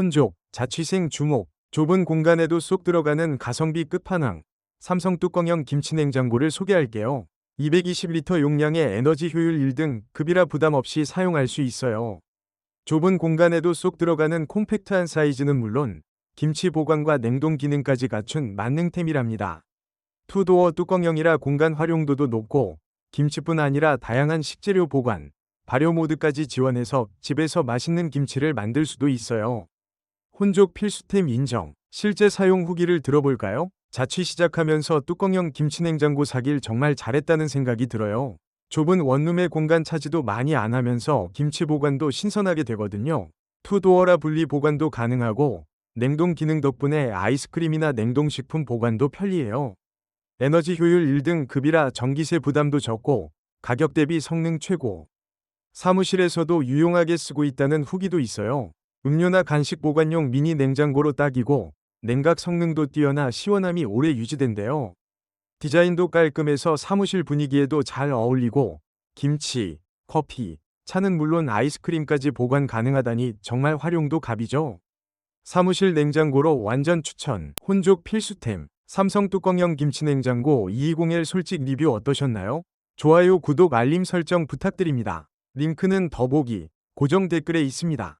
혼족, 자취생 주목, 좁은 공간에도 쏙 들어가는 가성비 끝판왕. 삼성 뚜껑형 김치냉장고를 소개할게요. 220리터 용량의 에너지 효율 1등 급이라 부담 없이 사용할 수 있어요. 좁은 공간에도 쏙 들어가는 콤팩트한 사이즈는 물론 김치 보관과 냉동 기능까지 갖춘 만능템이랍니다. 투도어 뚜껑형이라 공간 활용도도 높고 김치뿐 아니라 다양한 식재료 보관, 발효 모드까지 지원해서 집에서 맛있는 김치를 만들 수도 있어요. 혼족 필수템 인정. 실제 사용 후기를 들어볼까요? 자취 시작하면서 뚜껑형 김치냉장고 사길 정말 잘했다는 생각이 들어요. 좁은 원룸의 공간 차지도 많이 안 하면서 김치 보관도 신선하게 되거든요. 투도어라 분리 보관도 가능하고 냉동 기능 덕분에 아이스크림이나 냉동식품 보관도 편리해요. 에너지 효율 1등 급이라 전기세 부담도 적고 가격 대비 성능 최고. 사무실에서도 유용하게 쓰고 있다는 후기도 있어요. 음료나 간식 보관용 미니 냉장고로 딱이고 냉각 성능도 뛰어나 시원함이 오래 유지된대요. 디자인도 깔끔해서 사무실 분위기에도 잘 어울리고 김치, 커피, 차는 물론 아이스크림까지 보관 가능하다니 정말 활용도 갑이죠. 사무실 냉장고로 완전 추천. 혼족 필수템. 삼성 뚜껑형 김치냉장고 220L 솔직 리뷰 어떠셨나요? 좋아요, 구독, 알림 설정 부탁드립니다. 링크는 더보기, 고정 댓글에 있습니다.